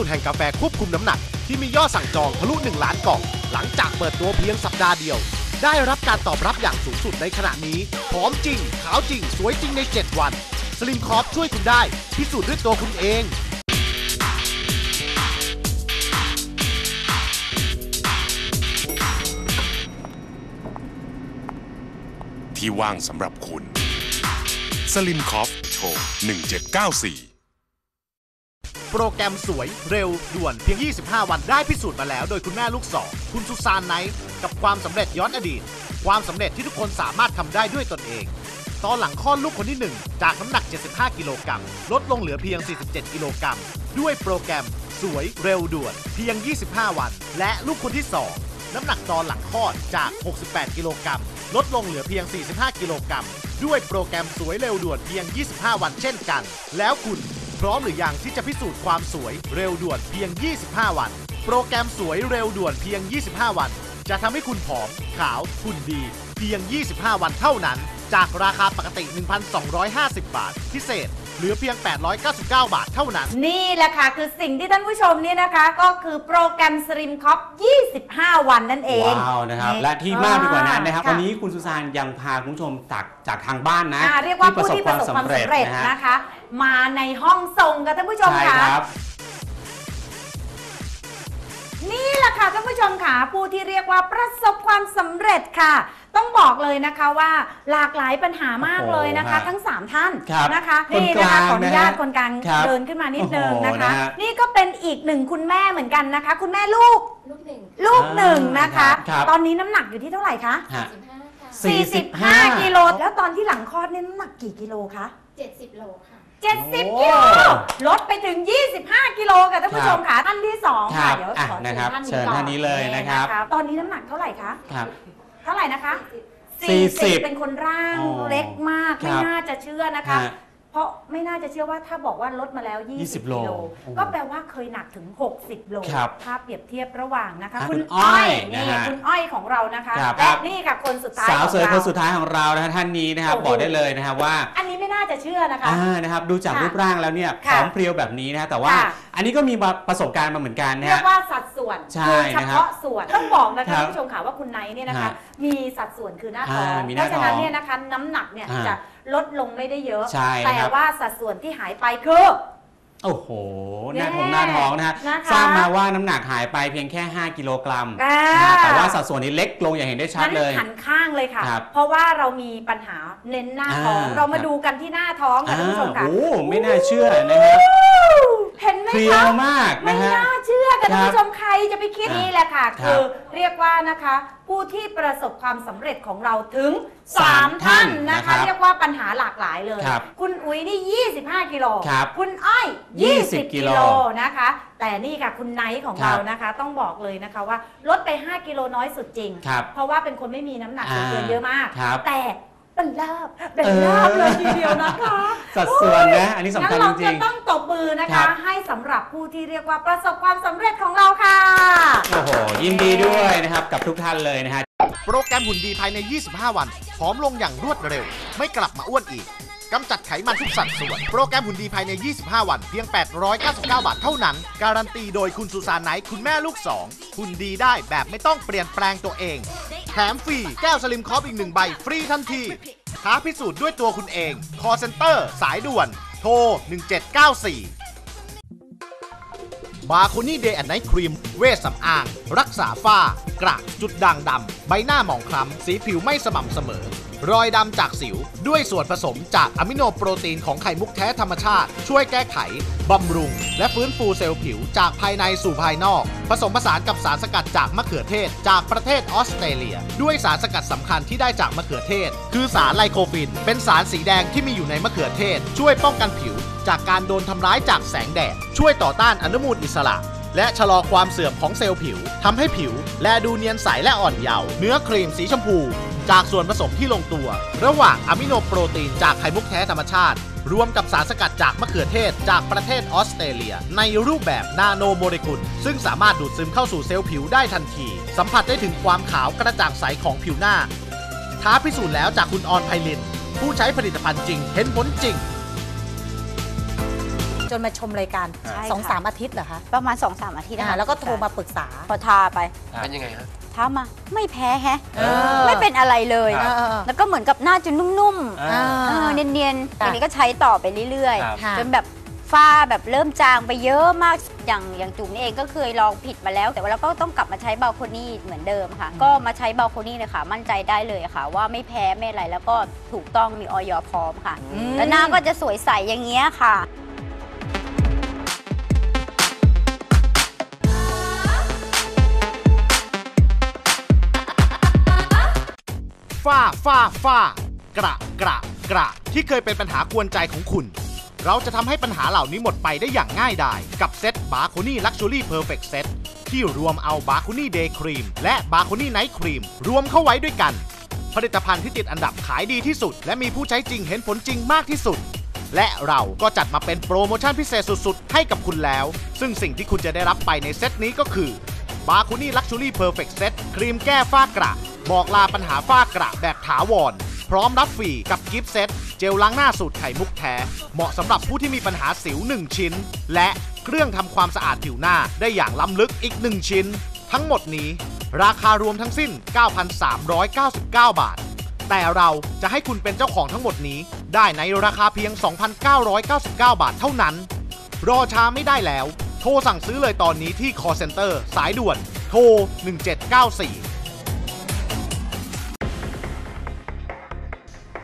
สลิมคอฟที่สุดแห่งกาแฟควบคุมน้ำหนัก ที่มียอดสั่งจองทะลุ 1 ล้านกล่อง หลังจากเปิดตัวเพียงสัปดาห์เดียว ได้รับการตอบรับอย่างสูงสุดในขณะนี้หอมจริง ขาวจริง สวยจริงใน 7 วัน สลิมคอฟช่วยคุณได้ พิสูจน์ด้วยตัวคุณเองที่ว่างสำหรับคุณ สลิมคอฟโทร1794 โปรแกรมสวยเร็วด่วนเพียง 25 วันได้พิสูจน์มาแล้ว โดยคุณแม่ลูกสองคุณสุซานไนท์กับความสำเร็จย้อนอดีต ความสำเร็จที่ทุกคนสามารถทำได้ด้วยตนเอง ตอนหลังคลอดลูกคนที่ 1 จากน้ำหนัก 75 กิโลกรัมลดลงเหลือเพียง 47 กิโลกรัมด้วยโปรแกรมสวยเร็วด่วนเพียง 25 วัน และลูกคนที่ 2 น้ำหนักตอนหลังคลอดจาก 68 กิโลกรัมลดลงเหลือเพียง 45 กิโลกรัมด้วยโปรแกรมสวยเร็วด่วนเพียง 25 วันเช่นกัน แล้วคุณ พร้อมหรือยังที่จะพิสูจน์ความสวยเร็วด่วนเพียง 25 วัน โปรแกรมสวยเร็วด่วนเพียง 25 วัน จะทำให้คุณผอม ขาวหุ่นดี เพียง 25 วันเท่านั้น จากราคาปกติ 1,250 บาท พิเศษเหลือเพียง 899 บาทเท่านั้น นี่แหละค่ะ คือสิ่งที่ท่านผู้ชมเนี่ยนะคะ ก็คือโปรแกรมสลิมคอป25 วันนั่นเอง ว้าวนะครับ นี่และที่มากไปกว่านั้นนะครับอ่าวันนี้คุณสุซานยังพาคุณผู้ชมจากจากทางบ้านนะอ่าเรียกว่าผู้ที่ประสบความสำเร็จนะฮะ นะคะ มาในห้องส่งกับท่านผู้ชมใช่ค่ะ ครับ นี่แหละค่ะท่านผู้ชมค่ะผู้ที่เรียกว่าประสบความสำเร็จค่ะ ต้องบอกเลยนะคะว่าหลากหลายปัญหามากเลยนะคะ โอ้โหทั้ง 3 ท่านครับนะคะคนนี่กนะลาคะงขออนุญาตนะฮะคนกลางครับเดินขึ้นมานิดนึงโอ้โหนะคะนะฮะนี่ก็เป็นอีกหนึ่งคุณแม่เหมือนกันนะคะ คุณแม่ลูกลูกหนึ่งลูกหนึ่งนะคะ ครับ ตอนนี้น้ำหนักอยู่ที่เท่าไหร่คะฮะสิบห้าค่ะ45 45 กิโลแล้วตอนที่หลังคลอดเนี่ยน้ำหนักกี่กิโลคะเจ็ดสิบโลค่ะ 70 กิโล ลดไปถึง 25 กิโลค่ะท่านผู้ชมค่ะท่านที่สองครัค่ะบเดี๋ยวอะขอนะครับเชิเชิญญท่าท่านนนี้นี้ก่อนเลยนะครับ ตอนนี้น้ำหนักเท่าไหร่คะ ครับ เท่าไหร่นะคะ40 40เป็นคนร่างอ๋อเล็กมากครับไม่น่าจะเชื่อนะคะ ฮะ เพราะไม่น่าจะเชื่อว่าถ้าบอกว่าลดมาแล้ว 20 20กิโลโลโอ้โหก็แปลว่าเคยหนักถึง 60 โลครับถ้าเปรียบเทียบระหว่างนะคะอะคุณคุณอ้อ้ออยยนะนี่ฮะคุณอ้อยของเรานะคะครับ และนี่ค่ะคนสุดท้ายสาวสวยของคนเราสุดท้ายของเรานะฮะท่านนี้นะครับโอ้โห บอกได้เลยนะครับว่า อันนี้ไม่น่าจะเชื่อนะคะ อ่านะครับดูจากค่ะรูปร่างแล้วเนี่ยผค่ะอมเพรียวแบบนี้นะฮะแต่ว่าค่ะ อันนี้ก็มีประสบการณ์มาเหมือนกันนะเรียฮะ กว่าสัดส่วนใช่คือเฉนะครับพาะส่วนต้องบอกนะครัคะบท่านผู้ชมค่ะว่าคุณไนท์เนี่ยนะคะ ฮะมีสัดส่วนคือหน้าท้องอ่ามีหเพน้าราะฉะนั้นท้องเนี่ยนะคะน้ำหนักเนี่ยอ่าจะ ลดลงไม่ได้เยอะ ใช่แต่นะครับว่าสัดส่วนที่หายไปคือ โอ้โห หน้าแน่ท้องหน้าท้องนะฮะ นะคะทราบมาว่าน้ำหนักหายไปเพียงแค่ 5 กิโลกรัมอ่านะฮะแต่ว่าสัดส่วนนี้เล็กลงอย่างเห็นได้ชัดงั้นเลย หันข้างเลยค่ะ ครับเพราะว่าเรามีปัญหาเน้นหน้าท้อง อ่า เรามาครับดูกันที่หน้าท้องค่ะท่านผู้ชมค่ะ โอ้ไม่น่าเชื่อนะครับ เห็นไหมเพรียวคะมากไม่นะฮะ น่าเชื่อกันครับท่านผู้ชมใครจะไปคิดครับนี่แหละค่ะ ครับคือเรียกว่านะคะ ผู้ที่ประสบความสำเร็จของเราถึง สาม3 ท่านท่านนะนะครัคะ บเรียกว่าปัญหาหลากหลายเลย ครับคุณอุ้ยนี่ 25 กิโลครับคุณอ้อย 20 20กิโลนะคะ แต่นี่ค่ะคุณไนท์ของครับเรานะคะ ต้องบอกเลยนะคะว่าลดไป 5 กิโลน้อยสุดจริง ครับเพราะว่าเป็นคนไม่มีน้ำหนักอ่า เกินเยอะมาก ครับ แต่ เป็นลาบเป็นเออลาบเลยทีเดียวนะคะสัดส่วนนะอันนี้สำคัญงั้นจเราริจะงต้องตบมือนะครัคะบให้สำหรับผู้ที่เรียกว่าประสบความสำเร็จของเราค่ะๆโอ้โหยินดีด้วยนะครับกับทุกท่านเลยนะฮะโปรแกรมหุ่นดีภายใน 25 วันผอมลงอย่างรวดเร็ว ไม่กลับมาอ้วนอีกกำจัดไขมันทุกสัดส่วน โปรแกรมหุ่นดีภายใน 25 วัน เพียง 899 บาทเท่านั้น การันตีโดยคุณสุสานไนท์คุณแม่ลูก2หุ่นดีได้แบบไม่ต้องเปลี่ยนแปลงตัวเอง แถมฟรี แก้วสลิมคอฟอีกหนึ่งใบ ฟรีทันที ท้าพิสูจน์ด้วยตัวคุณเอง คอเซ็นเตอร์ สายด่วน โทร 1794 บาโคนี่เดย์แอนไนท์ครีม เวชสำอาง รักษาฝ้ากระจุดด่างดำ ใบหน้าหมองคล้ำ สีผิวไม่สม่ำเสมอ รอยดำจากสิว ด้วยส่วนผสมจากอะมิโนโปรตีนของไข่มุกแท้ธรรมชาติ ช่วยแก้ไขบำรุง และฟื้นฟูเซลล์ผิวจากภายในสู่ภายนอก ผสมผสานกับสารสกัดจากมะเขือเทศ จากประเทศออสเตรเลีย ด้วยสารสกัดสำคัญที่ได้จากมะเขือเทศ คือสารไลโคฟิน เป็นสารสีแดงที่มีอยู่ในมะเขือเทศ ช่วยป้องกันผิว จากการโดนทำร้ายจากแสงแดด ช่วยต่อต้านอนุมูลอิสระและชะลอความเสื่อมของเซลล์ผิว ทำให้ผิว แลดูเนียนใสและอ่อนเยาว์เนื้อครีมสีชมพู จากส่วนผสมที่ลงตัว ระหว่างอะมิโนโปรตีนจากไข่มุกแท้ธรรมชาติ รวมกับสารสกัดจากมะเขือเทศจากประเทศออสเตรเลีย ในรูปแบบนาโนโมเลกุล ซึ่งสามารถดูดซึมเข้าสู่เซลล์ผิวได้ทันที สัมผัสได้ถึงความขาวกระจ่างใสของผิวหน้าท้าพิสูจน์แล้วจากคุณออนไพลิน ผู้ใช้ผลิตภัณฑ์จริงเห็นผลจริง จนมาชมรายการใช่สองค่ะ สามอาทิตย์เหรอคะประมาณ2อสามอาทิตย์อ่านะคะแล้วก็โทรมาปรึกษา พอทาไปเป็นยังไงฮะ ทามาไม่แพ้แฮะเออ ไม่เป็นอะไรเลยเออเออแล้วก็เหมือนกับหน้าจะนุ่มอ่าๆเออเนียนๆ ค่ะอันนี้ก็ใช้ต่อไปเรื่อยครับ ค่ะ ๆ จนแบบฝ้าแบบเริ่มจางไปเยอะมาก อย่างอย่างจุ๋มนี่เองก็เคยลองผิดมาแล้ว แต่ว่าเราก็ต้องกลับมาใช้บาลโคนี่เหมือนเดิมค่ะ ก็มาใช้บาลโคนี่เลยค่ะ มั่นใจได้เลยค่ะ ว่าไม่แพ้ไม่อะไรแล้วก็ถูกต้องมีออยพร้อมค่ะอืมแล้วหน้าก็จะสวยใสอย่างเงี้ยค่ะ ฝ้าฝ้าฝ้ากระกระกระที่เคยเป็นปัญหากวนใจของคุณ เราจะทำให้ปัญหาเหล่านี้หมดไปได้อย่างง่ายดาย กับเซ็ตบา c คนี่ลักชัวรี่เพอร์เฟกเซ็ตที่รวมเอาบา c คนี่เดย์ครีมและบา c คนี่ไนท์ครีมรวมเข้าไว้ด้วยกัน ผลิตภัณฑ์ที่ติดอันดับขายดีที่สุด และมีผู้ใช้จริงเห็นผลจริงมากที่สุด และเราก็จัดมาเป็นโปรโมชั่นพิเศษสุดๆ ให้กับคุณแล้ว ซึ่งสิ่งที่คุณจะได้รับไปในเซตนี้ก็คือบา c ค n นี่ลักชัวรี่เพอร์เฟกเซตครีมแก้ฝ้ากระ บอกลาปัญหาฝ้ากระแบบถาวร พร้อมรับฟรีกับกิฟต์เซตเจลล้างหน้าสูตรไข่มุกแท้ เหมาะสำหรับผู้ที่มีปัญหาสิว 1 ชิ้น และเครื่องทำความสะอาดผิวหน้าได้อย่างล้ำลึกอีก 1 ชิ้น ทั้งหมดนี้ ราคารวมทั้งสิ้น 9,399 บาท แต่เราจะให้คุณเป็นเจ้าของทั้งหมดนี้ ได้ในราคาเพียง 2,999 บาทเท่านั้น รอช้าไม่ได้แล้ว โทรสั่งซื้อเลยตอนนี้ที่ call center สายด่วน โทร 1794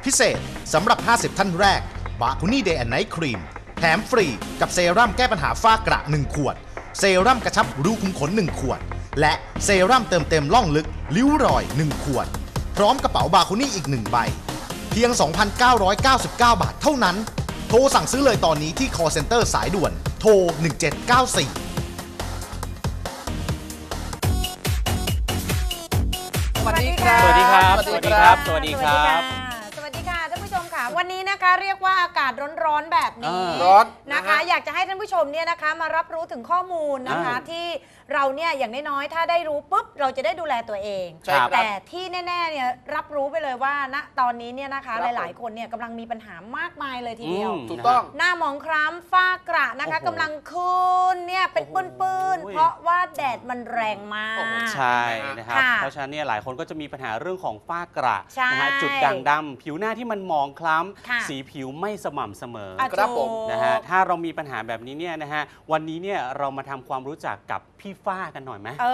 พิเศษสำหรับ 50 ท่านแรก บาคุนี่เดย์แอนไนท์ครีม แถมฟรีกับเซรั่มแก้ปัญหาฝ้ากระ 1 ขวด เซรั่มกระชับรูขุมขน 1 ขวด และเซรั่มเติมเต็มล่องลึก ริ้วรอย 1 ขวด พร้อมกระเป๋าบาคุนี่อีก 1 ใบ เพียง 2,999 บาทเท่านั้น โทรสั่งซื้อเลยตอนนี้ที่ call center สายด่วน โทร 1794สวัสดีครับ สวัสดีครับ สวัสดีครับ สวัสดีครับ นนี้นะคะ เรียกว่าอากาศร้อนๆแบบนี้อ่าร้อน นะคะนะฮะอยากจะให้ท่านผู้ชมเนี่ยนะคะมารับรู้ถึงข้อมูลนะคะอ่าที่ เราเนี่ยอย่างน้อยๆถ้าได้รู้ปุ๊บเราจะได้ดูแลตัวเอง ใช่ครับ แต่ที่แน่ๆเนี่ยรับรู้ไปเลยว่าณตอนนี้เนี่ยนะคะ ครับหลายๆคนเนี่ยกำลังมีปัญหามากมายเลยทีเดียว อืม ถูกต้อง หน้าหมองคล้ำฝ้ากระนะคะโอ้โหกำลังขึ้นเนี่ยเป็นปื้นโอ้โหๆเพราะว่าแดดมันแรงมากโอ้โหใช่นะครับ ค่ะเพราะฉะนั้นเนี่ยหลายคนก็จะมีปัญหาเรื่องของฝ้ากระใช่นะฮะจุดด่างดำผิวหน้าที่มันหมองคล้ค่ะำ สีผิวไม่สม่ำเสมอ อะครับผม ถูก นะฮะถ้าเรามีปัญหาแบบนี้เนี่ยนะฮะวันนี้เนี่ยเรามาทำความรู้จักกับพี่ฝ้ากันหน่อยไหม เอ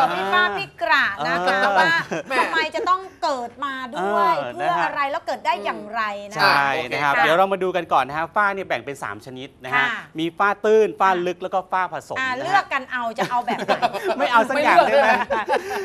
อพี่ฟ้าพี่กระนะคะเออว่าแม่ ทำไมจะต้องเกิดมาด้วยเออเพื่อนะฮะ อะไรแล้วเกิดได้อย่างไรนะ ใช่โอเคนะครับค่ะเดี๋ยวเรามาดูกันก่อนนะฮะฝ้าเนี่ยแบ่งเป็น 3 ชนิดนะฮะ ค่ะ มีฝ้าตื้นฝ้าลึกแล้วก็ฝ้าผสมอ่านะเลืฮะอกกันเอาจะเอาแบบไหน ไม่เอาสักอย่างได้ไหม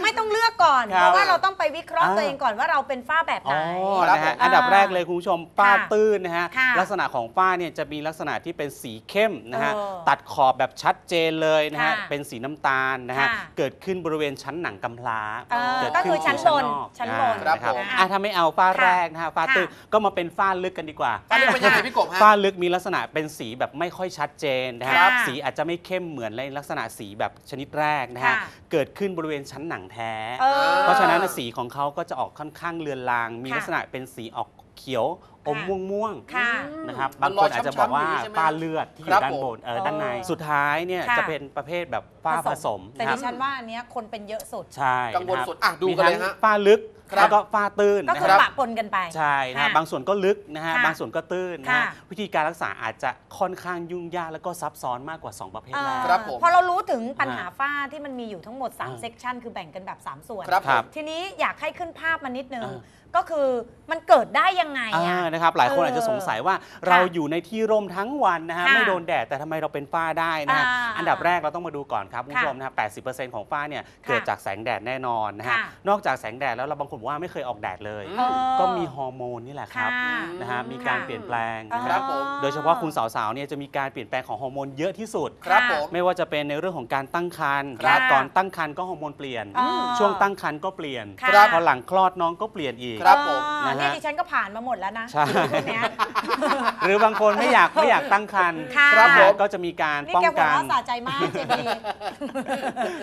ไม่ต้องเลือกก่อน ครับเพราะว่าเราต้องไปวิเคราะห์อ่า ตัวเองก่อนว่าเราเป็นฝ้าแบบไหนอ๋อครับนะฮะผมอันดับแรกเลยคุณผู้ชมฝ้าค่ะตื้นนะฮะค่ะลักษณะของฝ้าเนี่ยจะมีลักษณะที่เป็นสีเข้มนะฮะเออตัดขอบแบบชัดเจนเลยนะฮะค่ะเป็นสีน้ำตาลนะฮะค่ะ เกิดขึ้นบริเวณชั้นหนังกำพร้าเออเกิดก็ขึ้คือชั้นบนที่ชั้นบน อ่านะครับผม อะถ้าไม่เอาฝ้าค่ะแรกนะฮะฝ้าตื้นค่ะก็มาเป็นฝ้าลึกกันดีกว่า อันนี้เป็นยังไงพี่กบฮะ ฝ้าลึกมีลักษณะเป็นสีแบบไม่ค่อยชัดเจนนะฮะครับสีอาจจะไม่เข้มเหมือนในลักษณะสีแบบชนิดแรกนะฮะค่ะ เกิดขึ้นบริเวณชั้นหนังแท้เออ เพราะฉะนั้นสีของเขาก็จะออกค่อนข้างเลือนลาง มีค่ะลักษณะเป็นสีออก เขียวอมค่ะม่วงม่วงๆค่ะนะครับมับางนครอนยอาจจะบอกว่าช้ำๆอย่างนี้ใช่ไหมฝ้าเลือดที่อครัยู่บด้านบนเออผมด้านในเออสุดท้ายเนี่ยค่ะ จะเป็นประเภทแบบฝ้าผสมแต่นะคดิรับฉันว่าอันเนี้ยคนเป็นเยอะสุด ใช่กังวลนะครับสุดอะดูมีกันทั้เลงยฮะฝ้าลึก ครับแล้วก็ฝ้าตื้นก็นะคืคอรับ ปะปนกันไป ใช่นะฮะค่ะบางส่วนก็ลึกนะฮะค่ะบางส่วนก็ตื้นนะฮะค่ะ วิธีการรักษาอาจจะค่อนข้างยุ่งยากแล้วก็ซับซ้อนมากกว่า 2 ประเภทแรก ครับผม พอเรารู้ถึงปัญหาอ่าฝ้าที่มันมีอยู่ทั้งหมดอ่า3เซกชันคือแบ่งกันแบบ 3 ส่วน ครับครับทีนี้อยากให้ขึ้นภาพมานิดนึง อ่า ก็คือมันเกิดได้ยังไงอ่าอะนะครับหลายคนเออออาจจะสงสัยว่าเราอยู่ในที่ร่มทั้งวันนะฮะค่ะไม่โดนแดดแต่ทำไมเราเป็นฝ้าได้นะฮะอ่าอันดับแรกเราต้องมาดูก่อนครับคุณผู้ชค่ะมนะฮะ80%ของฝ้าเนี่ยเกิดจากแสงแดดแน่นอนนะฮะค่ะนอกจากแสงแดดแล้วเราบางคนบอกว่าไม่เคยออกแดดเลย เออ ก็มีฮอร์โมนนี่แหละครับค่ะนะฮะมีการค่ะ เปลี่ยนแปลงนะคครัรับบผม โดยเฉพาะคุณสาวๆเนี่ยจะมีการเปลี่ยนแปลงของฮอร์โมนเยอะที่สุด ครับผม ไม่ว่าจะเป็นในเรื่องของการตั้งครรภ์ครับก่อนตั้งครรภ์ก็ฮอร์โมนเปลี่ยน อ๋อช่วงตั้งครรภ์ก็เปลี่ยนค่ะ พอหลังคลอดน้องก็เปลี่ยนอีก ครับผมเออนะฮะเนี่ยดิฉันก็ผ่านมาหมดแล้วนะใช่ พวกเนี้ย หรือบางคนไม่อยากไม่อยากตั้งครรภ์ค่ะ ครับนะผฮะมก็จะมีการนี่ป้องแกหัวกัน เราะสะใจมากเจดี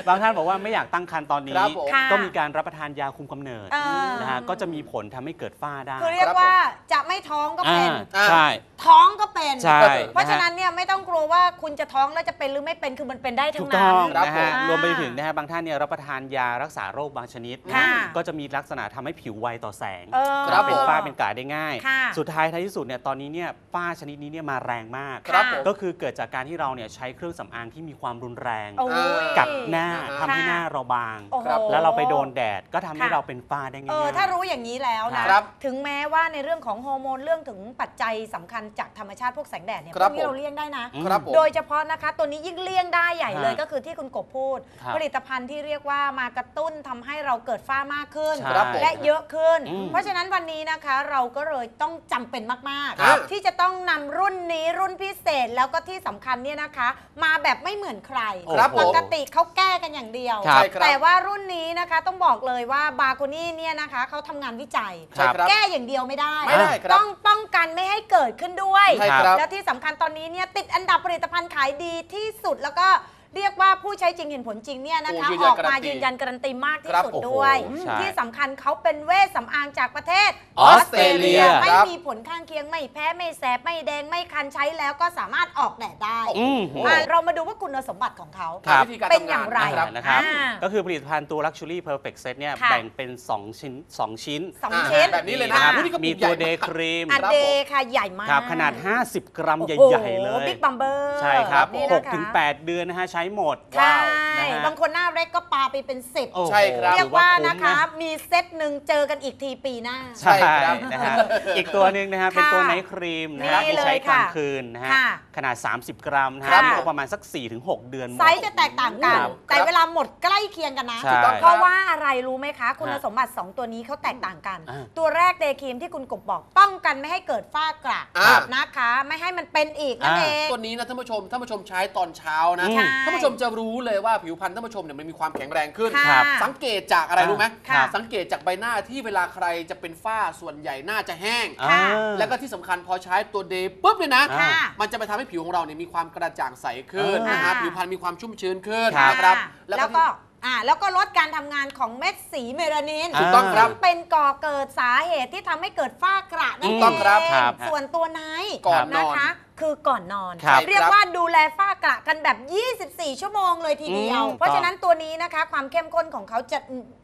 บางท่านบอกว่าไม่อยากตั้งครรภ์ตอนนี้ ครับผม ค่ะก็มีการรับประทานยาคุมกำเนิดเออนะฮะก็จะมีผลทำให้เกิดฝ้าได้คือเรียกว่าจะไม่ท้องก็เป็น อ่าใช่ ท้องก็เป็น ใช่เพราะฉะนั้ฮนเนี่ยไม่ต้องกลัวว่าคุณจะท้องแล้วจะเป็นหรือไม่เป็นคือมันเป็นได้ทั้ถูงกนั้ต้น องครับนะผฮะมรวมไปถึงนะฮะบางท่านเนี่ยรับประทานยารักษาโรคบางชนิด ค่ะ ก็จะมีลักษณะทำให้ผิวไวต่อแสง เออ ครับเป็นฝ้าเป็นกระได้ง่าย ค่ะสุดท้ายท้ายที่สุดเนี่ยตอนนี้เนี่ยฝ้าชนิดนี้เนี่ยมาแรงมาก ครับผม ก็คือเกิดจากการที่เราเนี่ยใช้เครื่องสำอางที่มีความรุนแรง โอ้ย กับหน้าค่ะทำให้หน้าเราบาง โอ้โหครับแล้วเราไปโดนแดดก็ทำให้ค่ะ เราเป็นฝ้าได้ง่าย เออๆถ้ารู้อย่างนี้แล้วนะครับ ถึงแม้ว่าในเรื่องของฮอร์โมนเรื่องถึงปัจจัยสำคัญจากธรรมชาติพวกแสงแดดเนี่ยคพรัวบกนี้ผม เราเลี่ยงได้นะอืมครับผม โดยเฉพาะนะคะตัวนี้ยิ่งเลี่ยงได้ใหญ่เลยฮะก็คือที่คุณกบพูด ครับผลิตภัณฑ์ที่เรียกว่ามากระตุ้นทำให้เราเกิดฝ้ามากขึ้น ใช่ครับผมและเยอะขึ้น อืมเพราะฉะนั้นวันนี้นะคะเราก็เลยต้องจำเป็นมากครับ ๆ ที่จะต้องนำรุ่นนี้รุ่นพิเศษแล้วก็ที่สำคัญเนี่ยนะคะ มาแบบไม่เหมือนใครครับผม ปกติเขาแก้กันอย่างเดียวครับใช่ครับ แต่ว่ารุ่นนี้นะคะต้องบอกเลยว่าบาโคนี่เนี่ยนะคะเขาทำงานวิจัย ใช่ครับ แก้อย่างเดียวไม่ได้ ไม่ได้ครับต้องป้องกันไม่ให้เกิดขึ้นด้วย ใช่ครับ และที่สำคัญตอนนี้เนี่ยติดอันดับผลิตภัณฑ์ขายดีที่สุดแล้วก็ เรียกว่าผู้ใช้จริงเห็นผลจริงเนี่ยนะคะโอ้ยืนอยันอกมาการันตียืนยันการันตีมากที่ครับสุดโอ้โหด้วย ใช่ที่สำคัญเขาเป็นเวชสำอางจากประเทศออสเตรเลียไม่ครับ มีผลข้างเคียงไม่แพ้ไม่แสบไม่แดงไม่คันใช้แล้วก็สามารถออกแดดได้อืม อะเรามาดูว่าคุณสมบัติของเขา ค รับ วิธีการเป็นทำอย่างไร นะครับ นะครับ อ่าก็คือผลิตภัณฑ์ตัว Luxury Perfect Set เนี่ยค่ะ แบ่งเป็น 2 ชิ้น 2 ชิ้นสองอ่าชิ้นแบบนี้เลยนะนะ ครับ อุ๊ยนี่ก็มีปุกใหญ่ตัวเดย์มากครีมอันเดย์ค่ะใหญ่มากครับขนาด 50 กรัมใหญ่ ๆ เลย บิ๊กบัมเบอร์ใช่ครับ นี่นะคะ6ถึง8เดือนนะฮะ ใช้หมดใช่นะฮะ บางคนหน้าเล็กก็ปาไปเป็นสิบโอ้โหใช่ครับ เรียกว่าถือนะคะมมีเซตหนึ่งเจอกันอีกทีปีหน้า ใช่ใช่ครับนะฮะ อีกตัวหนึ่งนะฮะเป็นตัวไนท์ครีมนะฮะนี่ที่ใช้เลยกลางค่ะคืนนะฮะ ค่ะขนาด 30 กรัมนะครัฮะบ ก็ประมาณสัก 4-6 เดือนหมดไซส์จะแตกต่างกัน ครับแต่เวลาหมดใกล้เคียงกันนะ ใช่เพราะว่าอะไรรู้ไหมคะ คุณฮะสมบัติ 2 ตัวนี้เขาแตกต่างกัน อ่าตัวแรกเดย์ครีมที่คุณกบบอก ป้องกันไม่ให้เกิดฝ้ากระอ่า นะคะ ไม่ให้มันเป็นอีกนั่นอ่า เอง ตัวนี้นะท่านผู้ชมท่านผู้ชมใช้ตอนเช้านะใช่ท่านผู้ชมจะรู้เลยว่าผิวพรรณท่านผู้ชมเนี่ยมันมีความแข็งแรงขึ้น ค่ะครับสังเกตจากอะไรรู้ไหมค่ะสังเกตจากใบหน้าที่เวลาใครจะเป็นฝ้าส่วนใหญ่หน้าจะแห้ง อ่า แล้วก็ที่สำคัญพอใช้ตัวเดย์ปุ๊บเลยนะ ค่ะมันจะไปทำให้ผิวของเราเนี่ยมีความกระจ่างใสขึ้นอ่านนะฮะค่ะ ผิวพรรณมีความชุ่มชื้นขึ้นครับ นะครับแล้วก็อ่าแล้วก็ลดการทำงานของเม็ดสีเมลานินถูกต้องครับ ซึ่เป็นก่อเกิดสาเหตุที่ทำให้เกิดฝ้ากระนั่นถูเอกต้องครับงครับส่วนตัวไหนก่อนนอน นะคะ คือก่อนนอน ครับเรียกว่าดูแลฝ้ากระกันแบบ 24 ชั่วโมงเลยทีเดียว อืมเพราะฉะนั้นตัวนี้นะคะ ความเข้มข้นของเขาจะ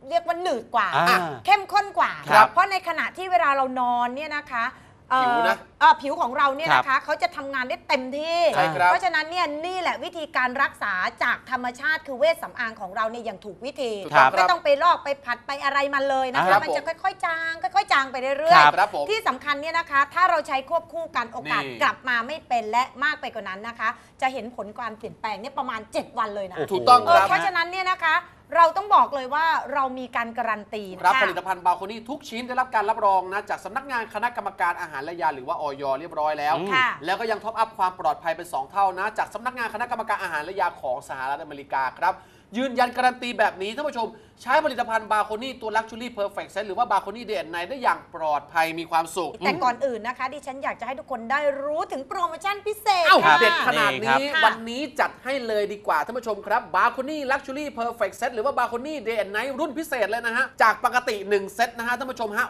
เรียกว่าหนืดกว่าอ่าเข้มข้นกว่า ครับเพราะในขณะที่เวลาเรานอนเนี่ยนะคะเอ่อ ผิวนะ เอ่อผิวของเราเนี่ยครับนะคะเขาจะทำงานได้เต็มที่ ใช่ครับ เพราะฉะนั้นเนี่ยนี่แหละวิธีการรักษาจากธรรมชาติคือเวชสำอางของเราเนี่ยอย่างถูกวิธี ถูกต้องไม่ครับ ต้องไปลอกไปผัดไปอะไรมันเลยนะครัคะบมันจะผมค่อยๆจางค่อยๆจางไปเรื่อยครับครับผมๆที่สำคัญเนี่ยนะคะ ถ้าเราใช้ควบคู่กันโอกาสนี่ กลับมาไม่เป็นและมากไปกว่านั้นนะคะ จะเห็นผลการเปลี่ยนแปลงเนี่ยประมาณ 7 วันเลยนะโอ้โหถูกต้องเอคอรับ เพราะฉะนั้นเนี่ยนะคะ เราต้องบอกเลยว่าเรามีการการันตีครับค่ะผลิตภัณฑ์บาโคนี่ทุกชิ้นได้รับการรับรองนะจากสำนักงานคณะกรรมการอาหารและยาหรือว่าออยเรียบร้อยแล้วค่ะแล้วก็ยังท็อปอัพความปลอดภัยเป็น 2 เท่านะ จากสำนักงานคณะกรรมการอาหารและยาของสหรัฐอเมริกาครับ ยืนยันการันตีแบบนี้ท่านผู้ชม ใช้ผลิตภัณฑ์บาโคนี่ตัว Luxury Perfect Set หรือว่าบาโคนี่เดนไนได้อย่างปลอดภัยมีความสุข แต่ก่อนอื่นนะคะ ดิฉันอยากจะให้ทุกคนได้รู้ถึงโปรโมชั่นพิเศษเอ้าค่ะ เด็ดขนาดนี่ครับนี้ค่ะวันนี้จัดให้เลยดีกว่าท่านผู้ชมครับบาโคนี่ลักชัวรี่เพอร์เฟกต์เซตหรือว่าบาโคนี่เดย์แอนไนท์รุ่นพิเศษเลยนะฮะ จากปกติ 1 เซตนะฮะท่านผู้ชมฮะ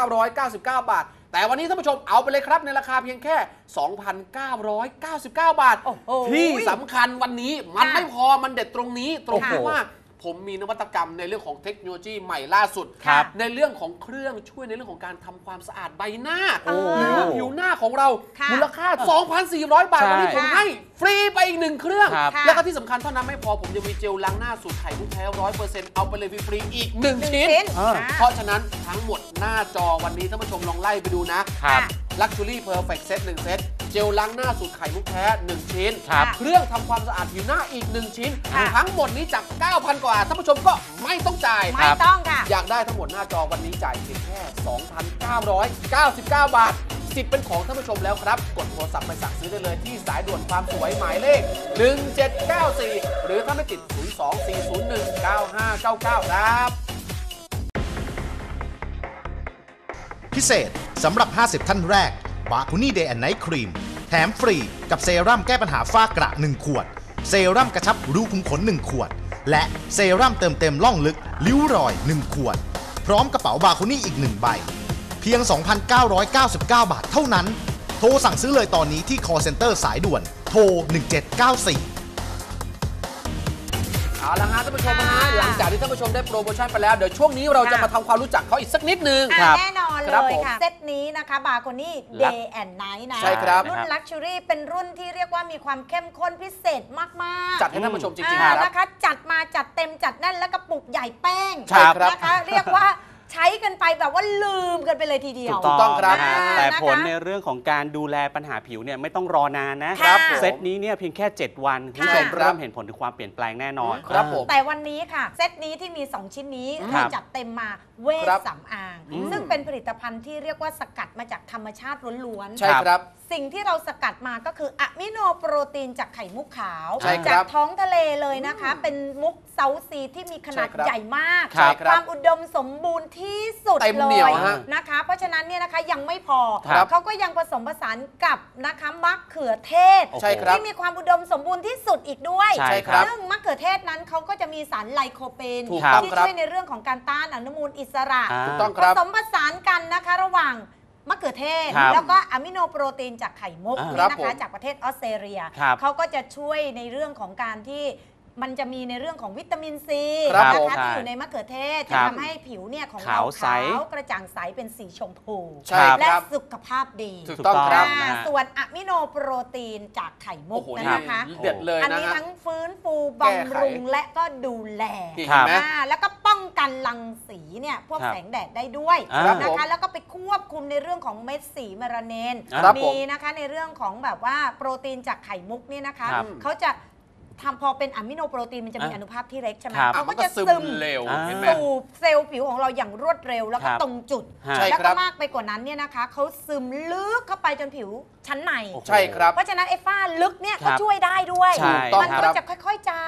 6,999 บาท แต่วันนี้ท่านผู้ชมเอาไปเลยครับ ในราคาเพียงแค่ 2,999 บาทโอ้โหที่สำคัญวันนี้มันค่ะไม่พอมันเด็ดตรงนี้ตรงโอ้ที่โหว่า ผมมีนวัตกรรมในเรื่องของเทคโนโลยีใหม่ล่าสุด ครับในเรื่องของเครื่องช่วยในเรื่องของการทำความสะอาดใบหน้าโอ้หรือว่าผิวหน้าของเราค่ะมูลค่า 2,400 บาท ใช่วันนี้ผมให้ฟรีไปอีกหนึ่งเครื่อง ครับค่ะแล้วก็ที่สำคัญเท่านั้นไม่พอผมยังมีเจลล้างหน้าสูตรไข่มุกแท้ร้อยเปอร์เซ็นต์เอาไปเลยฟรีๆอีกหนึ่งหนึ่งชิ้น ชิ้นอ่า ค่ะ เพราะฉะนั้นทั้งหมดหน้าจอวันนี้ท่านผู้ชมลองไล่ไปดูนะ ครับ Luxury Perfect Set 1 เซต เจลล้างหน้าสูตรไข่มุกแท้ 1 ชิ้น ครับเครื่องทำความสะอาดผิวหน้าอีก 1 ชิ้น ค่ะ ทั้งหมดนี้จาก 9,000 กว่าท่านผู้ชมก็ไม่ต้องจ่ายไม่ต้องค่ะ อยากได้ทั้งหมดหน้าจอวันนี้จ่ายเพียงแค่ 2,999 บาท สิทธิ์เป็นของท่านผู้ชมแล้วครับ กดโทรศัพท์ไปสั่งซื้อได้เลยที่สายด่วนความสวยหมายเลข 1794 หรือถ้าไม่ติด 024019599 ครับ พิเศษสำหรับ 50 ท่านแรก บาคูนี่เดย์แอนไนท์ครีม แถมฟรีกับเซรั่มแก้ปัญหาฝ้ากระ 1 ขวด เซรั่มกระชับรูขุมขน 1 ขวด และเซรั่มเติมเต็มล่องลึกริ้วรอย 1 ขวด พร้อมกระเป๋าบาคูนี่อีก 1 ใบ เพียง 2,999 บาทเท่านั้น โทรสั่งซื้อเลยตอนนี้ที่ call center สายด่วน โทร 1794 เอาละฮะท่านผู้ชมนะฮะหลังจากที่ท่านผู้ชมได้โปรโมชั่นไปแล้ว เดี๋ยวช่วงนี้เราจะมาทำความรู้จักเขาอีกสักนิดนึง อะแน่นอนคเลรับยผมค่ะ เซตนี้นะคะบาโคนี่รัก Day and Night นะใช่ครับ รุ่น Luxury เป็นรุ่นที่เรียกว่ามีความเข้มข้นพิเศษมากๆจัดให้ท่านผู้ชมจริงๆอ่าครับ นะคะจัดมาจัดเต็มจัดแน่นแล้วกระปุกใหญ่แป้งใช่ครับ นะคะ เรียกว่า ใช้กันไปแบบว่าลืมกันไปเลยทีเดียว ถูกต้องครับนะฮะอ่าแต่นะคะผลในเรื่องของการดูแลปัญหาผิวเนี่ยไม่ต้องรอนานนะครับเซตนี้เนี่ยเพียงแค่ 7 วันคุณผู้ชมค่ะ เริ่มเห็นผลถึงความเปลี่ยนแปลงแน่นอน ครับผม แต่วันนี้ค่ะ เซตนี้ที่มี 2 ชิ้นนี้ครัเราบจัดเต็มมาเวชครับ สำอาง อืม ซึ่งเป็นผลิตภัณฑ์ที่เรียกว่าสกัดมาจากธรรมชาติล้วนๆใช่ครับ สิ่งที่เราสกัดมาก็คืออะมิโนโปรตีนจากไข่มุกขาว ใช่ครับจากท้องทะเลเลยนะคะ เป็นมุกเซาซีที่มีขนาดใช่ครับใหญ่มาก ใช่ครับความอุดมสมบูรณ์ที่สุดเต็มเลเหนียวยฮะนะคะ เพราะฉะนั้นเนี่ยนะคะยังไม่พอ ครับเขาก็ยังผสมผสานกับนะคะมะเขือเทศโอ้โหใช่ครับที่มีความอุดมสมบูรณ์ที่สุดอีกด้วยใช่ครับซึ่งมะเขือเทศนั้นเขาก็จะมีสารไลโคเปนถูกต้องที่ครับ ช่วยในเรื่องของการต้านอนุมูลอิสระ อ่า ถูกต้องผครับ สมผสานกันนะคะระหว่าง มะเขือเทศ ครับแล้วก็อะมิโนโปรตีนจากไข่มุกอ่านี่ครับนะผมคะจากประเทศออสเตรเลียครับเขาก็จะช่วยในเรื่องของการที่ มันจะมีในเรื่องของวิตามินซีครับนะผมคะใช่ที่อยู่ในมะเขือเทศคจะรับทำให้ผิวเนี่ยของขาเราวใสขาวกระจ่างใสเป็นสีชมพู ใช่และครับสุขภาพดีถูกต้องครับอ่านะฮะส่วนอะมิโนโปรตีนจากไข่มุโอ้กโหนะนี่นะคะ เด็ดเลยอันนะนี้ฮะ ทั้งฟื้นฟูแก้ไขบำรุงและก็ดูแลนี่ครัเห็นบไหมอ่าแล้วก็ป้องกันรังสีเนี่ยพวกครับแสงแดดได้ด้วยครับนะผมคะแล้วก็ไปควบคุมในเรื่องของเม็ดสีเมลาเนนครับผมมีนะคะในเรื่องของแบบว่าโปรตีนจากไข่มุกเนี่ยนะคะครับ เขาจะ ทำพอเป็นอะมิโนโปรตีนมันจะมีอะอนุภาคที่เล็กใช่ไหมครับ เขามัก็นก็จะซึซึมมเร็วอ่า เห็นไหม สู่เซลล์ผิวของเราอย่างรวดเร็วแล้วก็ครับตรงจุด ฮะ ใช่แล้วครัก็บ มากไปกว่านั้นเนี่ยนะคะเขาซึมลึกเข้าไปจนผิวชั้นในโอ้โหใช่ครับ เพราะฉะนั้นไอ้ฝ้าลึกเนี่ยครัก็บช่วยได้ด้วย ใช่ต้องมันคก็รับจะค่อยๆจา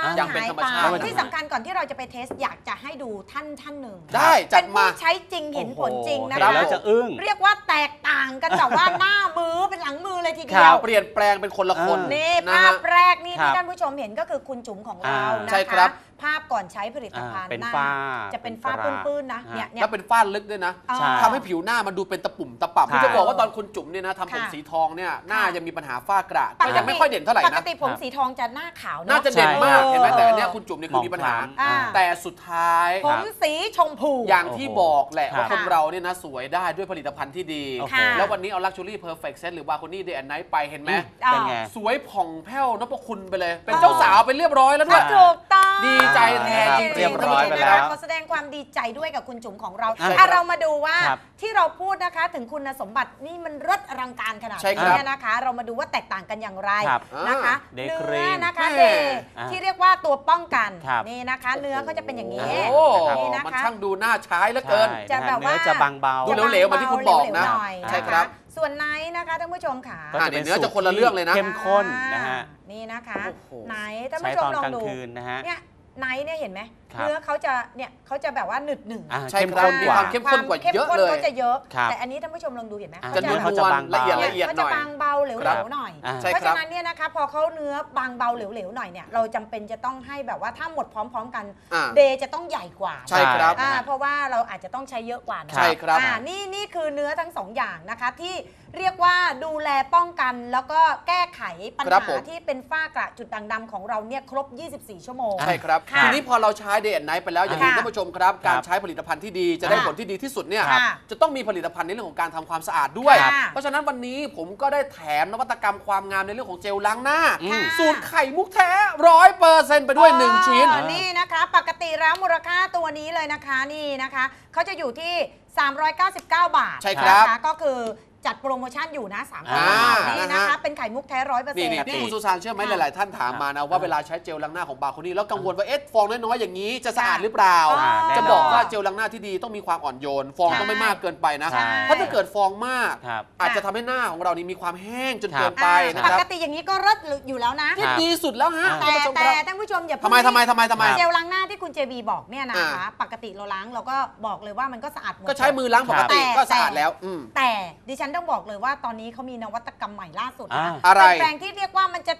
งอะอย่างเป็นหายธรรมไปชาติที่สำคัญก่อนที่เราจะไปเทสอยากจะให้ดูท่านท่านหนึ่งได้จัดมาเป็นผู้ใช้จริงเห็นผลจริงนะโอ้โหคะเห็นแล้วจะอึ้ง เรียกว่าแตกต่างกันแบบว่าหน้ามือเป็นหลังมือเลยทีเดีครัยวบเปลี่ยนแปลงเป็นคนละคนนี่นะภาฮะ พแรกนี่ครัที่บ ท่านผู้ชมเห็นก็คือคุณจุ๋มของเราอ่านะใช่ครัคะบภาพก่อนใช้ผลิตภัณฑ์อ่าเป็นหน้ฝ้าจะเป็นฝ้าเป็นกระ ปื้นๆนะฮะเนี่ยเนี่ย แล้วเป็นฝ้าลึกด้วยนะอ่าใช่ทำให้ผิวหน้ามันดูเป็นตะปุ่มตะป่ำค่ะคือจะบอกว่าตอนคุณจุ๋มเนี่ยนะทำผมค่ะสีทองเนี่ยหน้าค่ะ ยังมีปัญหาฝ้ากระก็ยังไม่ค่อยเด่นเท่าไหร่ปกนะติผมสีทองจะหน้าขาวเนอะน่าจะเด่นมากใช่ เห็นไหมเออแต่อันเนี้ยคุณจุ๋มเนี่ยคือมีปัญหาหมองคล้ำอ่า แต่สุดท้าย ผมสีชมพู อย่างที่บอกแหละครับว่าคนเราเนี่ยนะสวยได้ด้วยผลิตภัณฑ์ที่ดี โอ้โห ค่ะ แล้ววันนี้เอา Luxury Perfect Set หรือว่าคนนี้ Day and Night ไปเห็นไหม อ่า เป็นไง สวยผ่องแผ้วนพคุณไปเลย เป็นอ๋อเจ้าสาวไปเรียบร้อยแล้วด้วยอะถูกต้อง ดีใจแทนจริงๆเรียบร้อยไปแล้วขอแสดงความดีใจด้วยกับคุณจุ๋มของเราใช่อะเรามาดูว่าครับที่เราพูดนะคะถึงคุณสมบัตินี่มันเลิศอลังการขนาดใช่ครับนี้นะคะ เรามาดูว่าแตกต่างกันอย่างไรครับนะคะ Day เนื้ Cream อนะคะแม่ เดย์อะที่เรียกว่าตัวป้องกันครับ นี่นะคะ เนื้อก็จะเป็นอย่างนี้โอ้นี่นะคะมันช่างดูน่าใช้เหลือเกิน ใช่จะแบบว่า เนื้อจะบางเบา ดูเหลวๆเหมือนที่คุณบอกนะเหลวๆหอยใช่ครับ ส่วนไนท์นะคะท่านผู้ชมค่ะก็อะจะเป็นเนื้อสูตจะคนละเรื่องเลยนะ เข้มข้นนะฮะอ่านี่นะคะโอ้โหไหนท่านใช้ผู้ชตมอนลองกลางดูคืนนะฮะ เนี่ยไนท์เนี่ยเห็นไหม ครับ เนื้อเขาจะเนี่ยเขาจะแบบว่าหนึบหนึ่งอ่าใช่เข้มครับข้นมีกว่า ความเข้มข้นกว่าเยอะเลยเขาจะเยอะ ครับแต่อันนี้ท่านผู้ชมลองดูเห็นไหมอ่าจะเขานวลเขาจะบางละเอียดเบาละเอียดเขาหจะน่อย บางเบาเหลครัวบๆหน่อย อ่า ใช่เพราะครัฉะบนั้นเนี่ยนะคะพอเขาเนื้อบางเบาเหลวๆหน่อยเนี่ยเราจำเป็นจะต้องให้แบบว่าถ้าหมดพร้อม ๆ กันอ่า เดย์จะต้องใหญ่กว่า ใช่ครับ อ่าเพราะว่าเราอาจจะต้องใช้เยอะกว่านะใช่ครับอ่านี่นี่คือเนื้อทั้งสองอย่างนะคะที่เรียกว่าดูแลป้องกันแล้วก็แก้ไขปัญครับหาผมที่เป็นฝ้ากระจุดด่างดำของเราเนี่ยครบ 24 ชั่วโมง ใช่ครับ ค่ะ ทีนี้พอเราใช้ Day and Night ไปแล้วอย่างที่ค่ะท่านผู้ชมครับ การครับใช้ผลิตภัณฑ์ที่ดีจะได้ค่ะผลที่ดีที่สุดเนี่ยค่ะจะต้องมีผลิตภัณฑ์ในเรื่องของการทำความสะอาดด้วย ค่ะเพราะฉะนั้นวันนี้ผมก็ได้แถมนวัตกรรมความงามในเรื่องของเจลล้างหน้า ค่ะ สูตรไข่มุกแท้ร้อยเปอร์เซ็นต์ไปด้วย1ชิ้น อ๋อนี่นะคะ ปกติแล้วมูลค่าตัวนี้เลยนะคะนี่นะคะ เขาจะอยู่ที่ 399 บาทใช่ครับ นะคะก็คือ จัดโปรโมชั่นอยู่นะ3ามอ่านี่นะนะคะฮะเป็นไข่มุกแท้ร้อยเปอร์เซ็นี่นต์ นี่นี่คุณสุสานเชื่อไหมค่ะหลาย ๆ ท่านถามมานะว่าเวลาใช้เจลล้างหน้าของบาโคนี่แล้วกังวลว่าเอ๊ะฟองน้อย ๆ อย่างนี้จะสะอาดหรือเปล่าอ๋อจะบอกว่าเจลล้างหน้าที่ดีต้องมีความอ่อนโยน ฟองใช่ต้องไม่มากเกินไปนะ ใช่ เพราะถ้าเกิดฟองมาก ครับ อาจจะทำให้หน้าของเรานี่มีความแห้งจนครับเกินไปอ่านะปครับกติอย่างนี้ก็เลิศอยู่แล้วนะนี่ดีสุดแล้วฮะแต่ท่านผู้ชมแต่ครับท่านผู้ชมอย่าเพิ่ทำงไมทำไมทำไมทำไม เจลล้างหน้าที่คุณเจบีบอกเนี่ยนะคะ อ่า ปกติเราล้างเราก็บอกเลยว่ามันก็สะอาดหมด ก็ใช้มือล้างปกติแต่ ก็สะอาดแล้วอืม แต่ดิฉันต้องบอกเลยว่าตอนนี้เขามีนวัตกรรมใหม่ล่าสุดอ่านะอะไร เป็นแปรงที่เรียกว่ามันจะ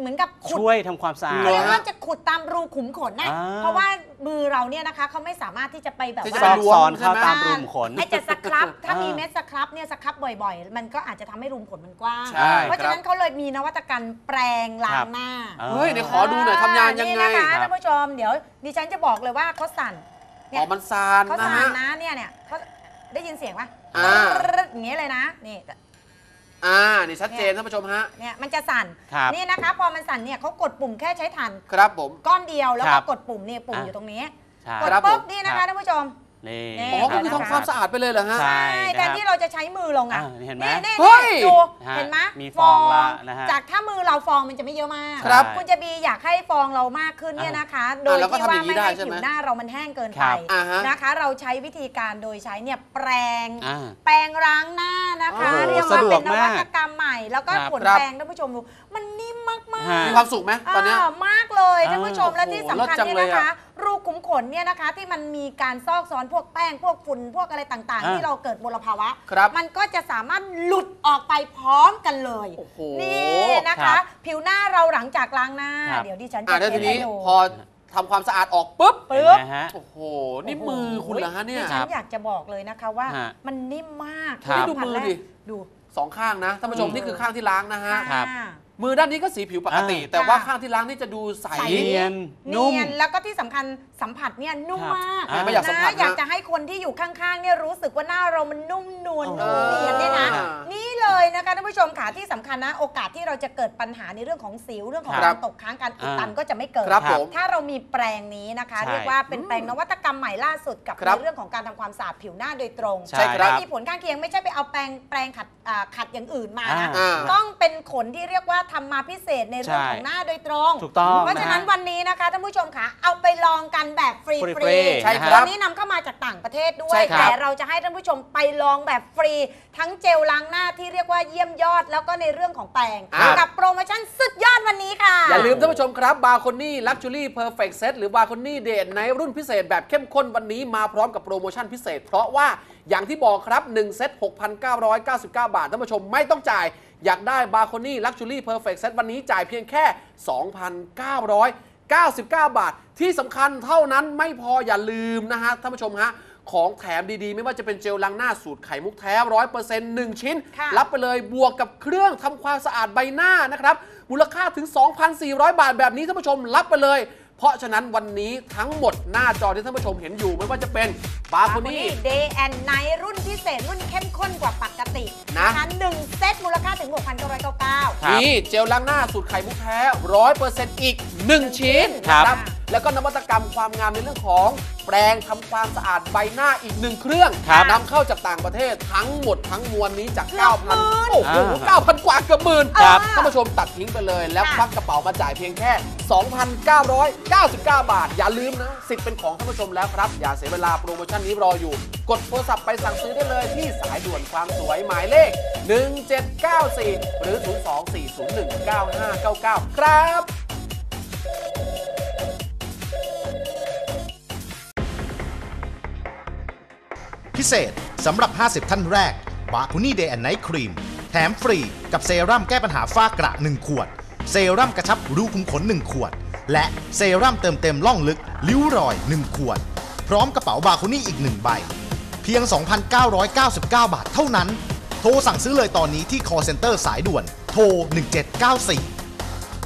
เหมือนกับขุด ช่วยทำความสะอาด เขาเรียกว่าจะขุดตามรูขุมขนนะอ่า เพราะว่ามือเราเนี่ยนะคะเขาไม่สามารถที่จะไปแบบที่ว่าจะซไป อกล้วงซอนเข้าใช่ไหมตามรูมขน ไอ้จะสครับ ถ้าอ่ามีมีเม็ดสครับเนี่ยสครับบ่อยๆ มันก็อาจจะทำให้รูมขนมันกว้าง ใช่เพราะฉะนั้นเขาเลยมีนวัตกรรมแปรงล้างหน้าครับ เฮ้ยเดี๋ยวขอดูหน่อยทำงานยังไงนี่นะคะครับ ท่านผู้ชมเดี๋ยวดิฉันจะบอกเลยว่าเขาสั่นอ๋อมันซานเขานะสั่นฮะ นะเนี่ยเนี่ยเขาได้ยินเสียงปะ อ่า อย่างเงี้ยเลยนะนี่ อ่า นี่ชัดเจนท่านผู้ชมฮะ เนี่ยมันจะสั่น ครับ นี่นะคะ พอมันสั่นเนี่ยเขากดปุ่มแค่ใช้ทันครับผม ก้อนเดียวแล้วครัก็บกดปุ่มเนี่ยปุ่มอะ อยู่ตรงนี้ ใช่ กดครับปุ๊บผมนี่นะครัคะบ ท่านผู้ชม นี่นี่อ๋อก็คือทำความสะอาดไปเลยเหรอฮะ ใช่แทนที่เราจะใช้มือลงอะอ่าเห็นไหม นี่เฮ้ยดูฮะเห็นไหมมีฟองละนะฮะจากถ้ามือเราฟองมันจะไม่เยอะมากครับคุณจะบีอยากให้ฟองเรามากขึ้นเนี่ยนะคะ โดยแล้วก็ที่ทำอว่าย่างนี้ไม่ได้ให้ใช่ไหมผิวหน้าเรามันแห้งเกินคไปรับอ่าฮะ นะคะ เราใช้วิธีการโดยใช้เนี่ยแปรงอ่า แปรงล้างหน้านะคะ โอ้โหเรียกว่าสะดวเป็กนนมากวัตกรรมใหม่ แล้วก็ครับ ขนครับแปรงท่านผู้ชมดูมันนิ่มมากๆ ฮะ มีความสุขไหมตอนเนี้ยอ่ามากเลยท่านผู้ชมอ่าและที่สำคัญโอ้โหเลิศจังเนี่ยเลยนะคะอะรูขุมขนเนี่ยนะคะที่มันมีการซอกซ้อนพวกแป้งพวกฝุ่นพวกอะไรต่างๆ อ่าที่เราเกิดมลภาวะ ครับมันก็จะสามารถหลุดออกไปพร้อมกันเลยโอ้โห นี่นะครัคะ บผิวหน้าเราหลังจากล้างหน้า ครับ เดี๋ยวดิฉันอ่าจะแล้วทีนี้เทสให้ดูพอทำความสะอาดออกปุ๊บ ปึ๊บ เห็นไหมฮะ โอ้โห นี่มือคุณเหรอฮะเนี่ย ดิฉันอยากจะบอกเลยนะคะว่าฮะมันนิ่มมากครับสัผัสดูมือแรกดิดู สองข้างนะท่านผู้ชม อืม นี่คือข้างที่ล้างนะฮะ ครับ อ่า มือด้านนี้ก็สีผิวปกติ อ่า แต่ว่าค่ะข้างที่ล้างนี่จะดูใส ใส เนียนเนีนุ่มยนแล้วก็ที่สำคัญสัมผัสเนี่ยนุ่มครับมากอ่าไม่อยากสัมผัสนะนะอยากจะให้คนที่อยู่ข้างๆเนี่ยรู้สึกว่าหน้าเรามันนุ่มนวลอ๋อนุ่มเนียนเนี่ยนะ อ่านี่เลยนะคะท่านผู้ชมค่ะที่สำคัญนะ โอกาสที่เราจะเกิดปัญหาในเรื่องของสิวเรื่องของครักาบรตกค้างการอุดอ่าตันก็จะไม่เกิด ครับผมถ้าเรามีแปรงนี้นะคะ ใช่เรียกว่าเป็นแปรงนวัตกรรมใหม่ล่าสุดกับครับในเรื่องของการทำความสะอาดผิวหน้าโดยตรงใช่ครับไม่มีผลข้างเคียงไม่ใช่ไปเอาแปรงแปรงขัดอ่าขัดอย่างอื่นมานะ อ่า ต้องเป็นขนที่เรียกว่าทำมาพิเศษในเรื่องของหน้าโดยตรง ถูกต้องเพราะฉะนั้นฮวันนี้นะคะท่านผู้ชมคะเอาไปลองกันแบบฟรีฟฟรีรีๆใช่ครับวันนี้นำเข้ามาจากต่างประเทศด้วใช่ยครับแต่เราจะให้ท่านผู้ชมไปลองแบบฟรี ทั้งเจลล้างหน้าที่เรียกว่าเยี่ยมยอด แล้วก็ในเรื่องของแปรงครับกับโปรโมชั่นสุดยอดวันนี้ค่ะ อย่าลืมท่านผู้ชมครับบาร์ค o นี่ลักชัวรี่เพอร์เฟกต์เซตหรือบาร์ค o นี่เด n ในรุ่นพิเศษแบบเข้มข้นวันนี้มาพร้อมกับโปรโมชั่นพิเศษ เพราะว่า อย่างที่บอกครับ 1 เซต 6,999 บาทท่านผู้ชมไม่ต้องจ่าย อยากได้บาร์ค o นี่ลักชัวรี่เพอร์เฟกต์เซตวันนี้จ่ายเพียงแค่ 2,999 บาท ที่สำคัญเท่านั้นไม่พออย่าลืมนะฮะท่านผู้ชมฮะของแถมดีๆ ไม่ว่าจะเป็นเจลล้างหน้าสูตรไข่มุกแท้ร้อยเปอร์เซ็นต์หนึ่งชิ้นค่ะรับไปเลยบวกกับเครื่องทำความสะอาดใบหน้านะครับ มูลค่าถึง 2,400 บาทแบบนี้ท่านผู้ชมรับไปเลย เพราะฉะนั้นวันนี้ทั้งหมดหน้าจอที่ท่านผู้ชมเห็นอยู่ไม่ว่าจะเป็นบาร์โคนี่เดย์แอนไนรุ่นพิเศษรุ่นเข้มข้นกว่าปกตินะคะหนึ่งเซตมูลค่าถึง 6,999 ครับนี่เจลล้างหน้าสูตรไข่มุกแท้ร้อยเปอร์เซ็นต์อีก 1 ชิ้นครับ นะ แล้วก็นวัตกรรมความงามในเรื่องของแปรงทำความสะอาดใบหน้าอีกหนึ่งเครื่องครับนำเข้าจากต่างประเทศทั้งหมดทั้งมวลนี้จาก เกือบหมื่น9,000 โอ้โห อ่า9,000 กว่าเกือบหมื่นครับท่านผู้ชมตัดทิ้งไปเลย แล้วค่ะ ควักกระเป๋ามาจ่ายเพียงแค่ 2,999 บาท อย่าลืมนะ สิทธิ์เป็นของท่านผู้ชมแล้วครับ อย่าเสียเวลาโปรโมชั่นนี้รออยู่ กดโทรศัพท์ไปสั่งซื้อได้เลยที่สายด่วนความสวยหมายเลข 1794 หรือ 024019599 ครับ พิเศษสำหรับ 50 ท่านแรกบาคุนี่เดย์แอนไนท์ครีมแถมฟรีกับเซรั่มแก้ปัญหาฝ้ากระ 1 ขวด เซรั่มกระชับรูขุมขน 1 ขวด และเซรั่มเติมเต็มล่องลึกริ้วรอย 1 ขวด พร้อมกระเป๋าบาคุนี่อีก 1 ใบ เพียง 2,999 บาทเท่านั้น โทรสั่งซื้อเลยตอนนี้ที่ call center สายด่วน โทร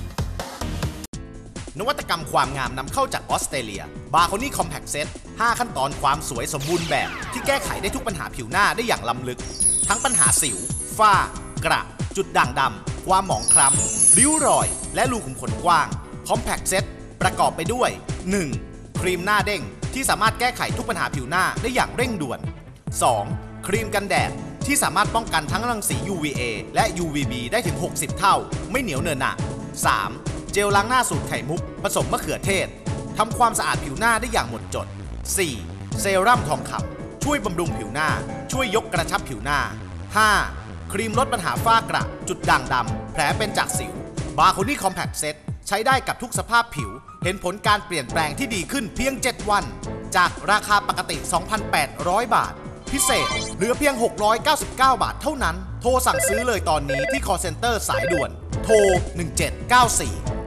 1794นวัตกรรมความงามนำเข้าจากออสเตรเลีย บาโคนี่คอมแพคเซต 5 ขั้นตอนความสวยสมบูรณ์แบบ ที่แก้ไขได้ทุกปัญหาผิวหน้าได้อย่างล้ำลึก ทั้งปัญหาสิว ฝ้า กระ จุดด่างดำ ความหมองคล้ำ ริ้วรอย และรูขุมขนกว้าง คอมแพคเซตประกอบไปด้วย 1. ครีมหน้าเด้ง ที่สามารถแก้ไขทุกปัญหาผิวหน้าได้อย่างเร่งด่วน 2. ครีมกันแดดที่สามารถป้องกันทั้งรังสี UVA และ UVB ได้ถึง 60 เท่า ไม่เหนียวเนอะหนะ 3. เจลล้างหน้าสูตรไข่มุก ผสมมะเขือเทศทำความสะอาดผิวหน้าได้อย่างหมดจด 4. เซรั่มทองคำช่วยบำรุงผิวหน้า ช่วยยกกระชับผิวหน้า 5. ครีมลดปัญหาฝ้ากระ จุดด่างดำ แผลเป็นจากสิว บาโคนี่คอมแพคเซตใช้ได้กับทุกสภาพผิว เห็นผลการเปลี่ยนแปลงที่ดีขึ้นเพียง 7 วัน จากราคาปกติ 2,800 บาท พิเศษเหลือเพียง 699 บาทเท่านั้น โทรสั่งซื้อเลยตอนนี้ที่ call center สายด่วน โทร 1794